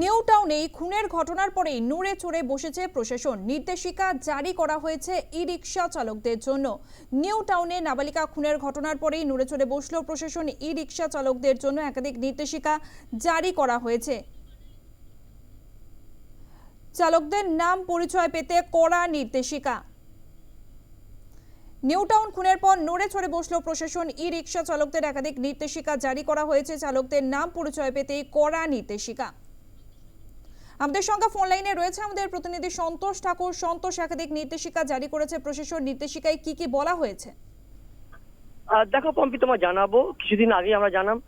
New টাউনে খুনের ঘটনার পরেই নড়ে চড়ে বসেছে প্রশাসন। নির্দেশিকা জারি করা হয়েছে ই রিক্সা চালকদের জন্য। নিউ টাউনে নাবালিকা খুনের ঘটনার পরেই নড়ে চড়ে বসল প্রশাসন ই রিক্সা চালকদের জন্য। একাধিক নির্দেশিকা জারি করা হয়েছে। চালকদের নাম পরিচয় পেতে কড়া নির্দেশিকা। নিউ টাউন খুনের পর নড়ে চড়ে বসল প্রশাসন। ই রিক্সা চালকদের একাধিক নির্দেশিকা জারি করা হয়েছে। চালকদের নাম পরিচয় পেতে কড়া নির্দেশিকা। আমাদের সঙ্গে ফোন লাইনে রয়েছে আমাদের প্রতিনিধি সন্তোষ ঠাকুর। সন্তোষ, একাধিক নির্দেশিকা জারি করেছে প্রশাসন। নির্দেশিকায় কি কি বলা হয়েছে? দেখো পম্পি তোমার জানাব। কিছুদিন আগে আমরা জানাম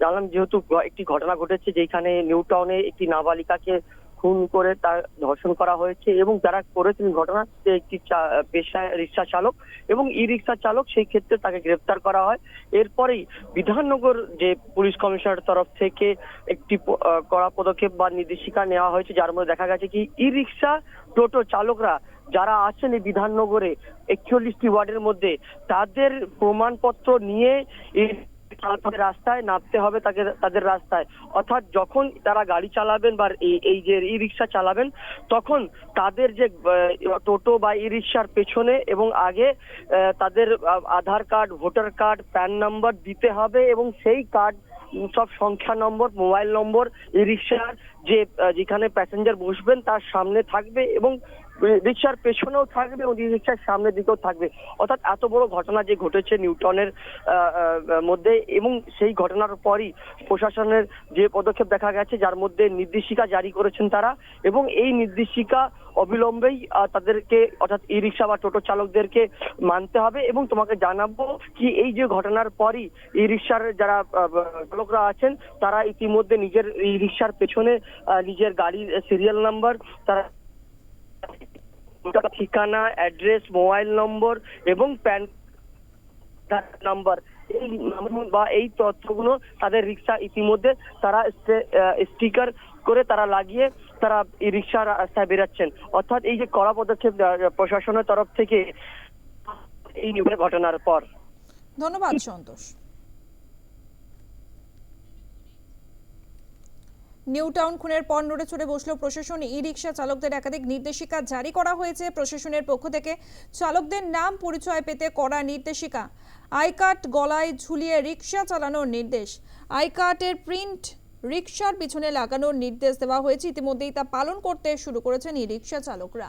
জানলাম যেহেতু একটি ঘটনা ঘটেছে যেখানে নিউ টাউনে একটি নাবালিকাকে খুন করে তার ধর্ষণ করা হয়েছে এবং যারা করেছেন ঘটনা, সে একটি পেশায় রিক্সা চালক এবং ই রিক্সা চালক, সেই ক্ষেত্রে তাকে গ্রেফতার করা হয়। এরপরেই বিধাননগর যে পুলিশ কমিশনার তরফ থেকে একটি কড়া পদক্ষেপ বা নির্দেশিকা নেওয়া হয়েছে, যার মধ্যে দেখা গেছে কি ই রিক্সা টোটো চালকরা যারা আছেন এই বিধাননগরে একচল্লিশটি ওয়ার্ডের মধ্যে, তাদের প্রমাণপত্র নিয়ে তাদের রাস্তায় নামতে হবে তাকে, তাদের রাস্তায়। অর্থাৎ যখন তারা গাড়ি চালাবেন বা এই যে ই রিক্সা চালাবেন, তখন তাদের যে টোটো বা ই রিক্সার পেছনে এবং আগে তাদের Aadhaar card, voter card, PAN number দিতে হবে এবং সেই কার্ড সব সংখ্যা নম্বর, মোবাইল নম্বর ই রিক্সার যে যেখানে প্যাসেঞ্জার বসবেন তার সামনে থাকবে এবং রিক্সার পেছনেও থাকবে এবং রিক্সার সামনের দিকেও থাকবে। অর্থাৎ এত বড় ঘটনা যে ঘটেছে নিউটনের মধ্যে এবং সেই ঘটনার পরই প্রশাসনের যে পদক্ষেপ দেখা গেছে, যার মধ্যে নির্দেশিকা জারি করেছেন তারা এবং এই নির্দেশিকা অবিলম্বেই তাদেরকে অর্থাৎ ই রিক্সা বা টোটো চালকদেরকে মানতে হবে এবং তোমাকে জানাব কি এই যে ঘটনার পরই ই রিক্সার যারা চালকরা আছেন, তারা ইতিমধ্যে নিজের ই রিক্সার পেছনে নিজের গাড়ির সিরিয়াল নাম্বার তার ঠিকানা অ্যাড্রেস মোবাইল নম্বর এবং প্যান নাম্বার এই বা এই তথ্যগুলো তাদের রিক্সা ইতিমধ্যে তারা স্টিকার করে তারা লাগিয়ে তারা এই রিক্সা রাস্তায় বেরাচ্ছেন। অর্থাৎ এই যে কড়া পদক্ষেপ প্রশাসনের তরফ থেকে এই ঘটনার পর। ধন্যবাদ, সন্তোষ। নিউ টাউন খুনের পর নড়ে চড়ে বসল প্রশাসন। ই রিক্সা চালকদের একাধিক নির্দেশিকা জারি করা হয়েছে। প্রশাসনের পক্ষ থেকে চালকদের নাম পরিচয় পেতে করা নির্দেশিকা। আই কার্ড গলায় ঝুলিয়ে রিক্সা চালানোর নির্দেশ। আই কার্ডের প্রিন্ট রিক্সার পিছনে লাগানোর নির্দেশ দেওয়া হয়েছে। ইতিমধ্যেই তা পালন করতে শুরু করেছেন ই রিক্সা চালকরা।